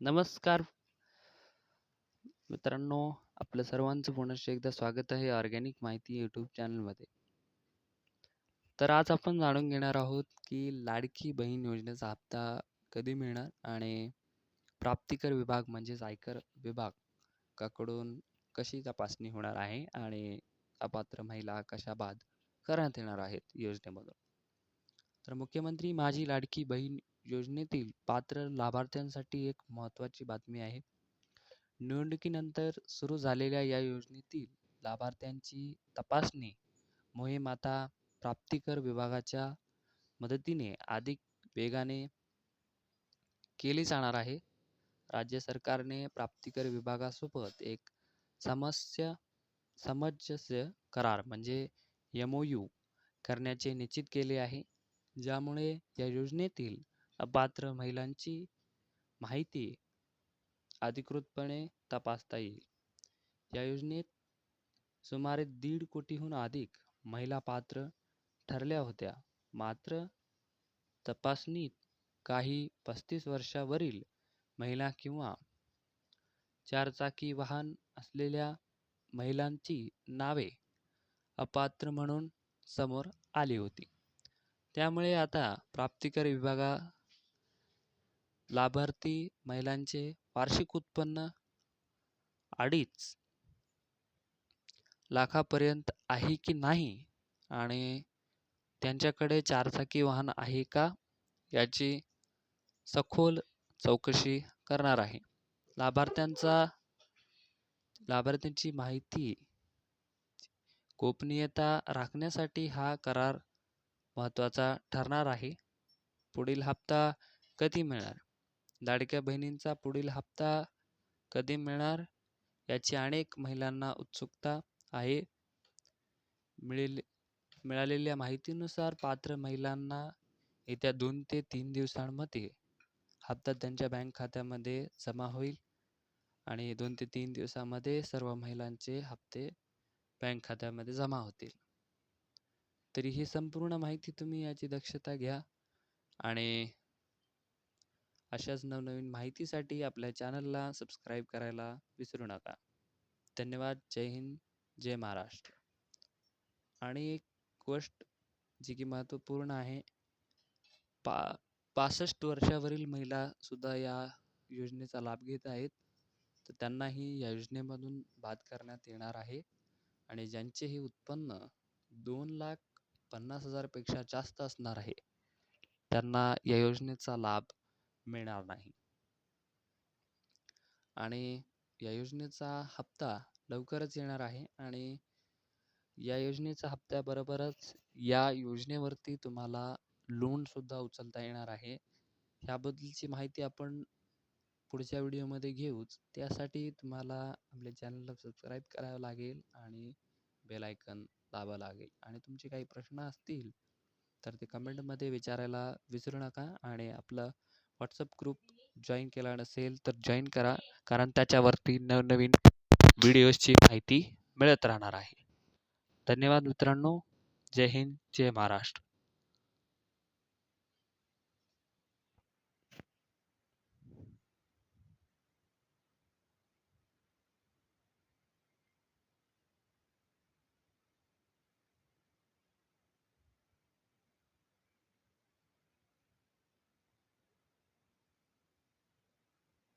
नमस्कार मित्रांनो, आपलं सर्वांचं पुनश्च एकदा स्वागत आहे ऑर्गॅनिक माहिती यूट्यूब चॅनलमध्ये. तर आज आपण जाणून घेणार आहोत की लाडकी बहीण योजनेचा हप्ता कधी मिळणार आणि प्राप्तिकर विभाग म्हणजेच आयकर विभाग काकडून कशी तपासणी होणार आहे आणि अपात्र महिला कशा बाद करण्यात येणार आहेत योजनेमधून. तर मुख्यमंत्री माझी लाडकी बहीण योजनेतील पात्र लाभार्थ्यांसाठी एक महत्त्वाची बातमी आहे. निवडणुकीनंतर सुरू झालेल्या या योजनेतील लाभार्थ्यांची तपासणी मोहीम आता प्राप्तिकर विभागाच्या मदतीने अधिक वेगाने केली जाणार आहे. राज्य सरकारने प्राप्तिकर विभागासोबत एक समस्या सामंजस्य करार म्हणजे एम ओ यू करण्याचे निश्चित केले आहे. ज्यामुळे या योजनेतील अपात्र महिलांची माहिती अधिकृतपणे तपासता येईल. या योजनेत सुमारे दीड कोटीहून अधिक महिला पात्र ठरल्या होत्या. मात्र तपासणीत काही पस्तीस वर्षावरील महिला किंवा चारचाकी वाहन असलेल्या महिलांची नावे अपात्र म्हणून समोर आली होती. त्यामुळे आता प्राप्तिकर विभागा लाभार्थी महिलांचे वार्षिक उत्पन्न अडीच लाखापर्यंत आहे की नाही आणि त्यांच्याकडे चारचाकी वाहन आहे का याची सखोल चौकशी करणार आहे. लाभार्थ्यांचा लाभार्थ्यांची माहिती गोपनीयता राखण्यासाठी हा करार महत्त्वाचा ठरणार आहे. पुढील हप्ता कधी मिळणार? लाडक्या बहिणींचा पुढील हप्ता कधी मिळणार याची अनेक महिलांना उत्सुकता आहे. मिळेल मिळालेल्या माहितीनुसार पात्र महिलांना येत्या दोन ते तीन दिवसांमध्ये हप्ता त्यांच्या बँक खात्यामध्ये जमा होईल आणि दोन ते तीन दिवसामध्ये सर्व महिलांचे हप्ते बँक खात्यामध्ये जमा होतील. तरी ही संपूर्ण माहिती तुम्ही याची दक्षता घ्या आणि अशाच नवनवीन माहितीसाठी आपल्या चॅनलला सबस्क्राईब करायला विसरू नका. धन्यवाद. जय हिंद, जय महाराष्ट्र. आणि एक गोष्ट जी की महत्त्वपूर्ण आहे. पा पासष्ट वर्षावरील महिला सुद्धा या योजनेचा लाभ घेत आहेत. तर त्यांनाही या योजनेमधून बाद करण्यात येणार आहे आणि ज्यांचे हे उत्पन्न दोन लाख पन्नास हजारपेक्षा जास्त असणार आहे, त्यांना या योजनेचा लाभ मिळणार नाही. आणि या योजनेचा हप्ता लवकरच येणार आहे आणि या योजनेच्या हप्त्याबरोबरच या योजनेवरती तुम्हाला लोन सुद्धा उचलता येणार आहे. ह्याबद्दलची माहिती आपण पुढच्या व्हिडिओमध्ये घेऊच. त्यासाठी तुम्हाला आपल्या चॅनलला सबस्क्राईब करावं लागेल आणि बेल आयकॉन दाबावं लागेल आणि तुमचे काही प्रश्न असतील तर ते कमेंटमध्ये विचारायला विसरू नका आणि आपलं व्हॉट्सअप ग्रुप जॉईन केला नसेल तर जॉईन करा. कारण त्याच्यावरती नवनवीन व्हिडिओजची माहिती मिळत राहणार आहे. धन्यवाद मित्रांनो. जय हिंद, जय महाराष्ट्र.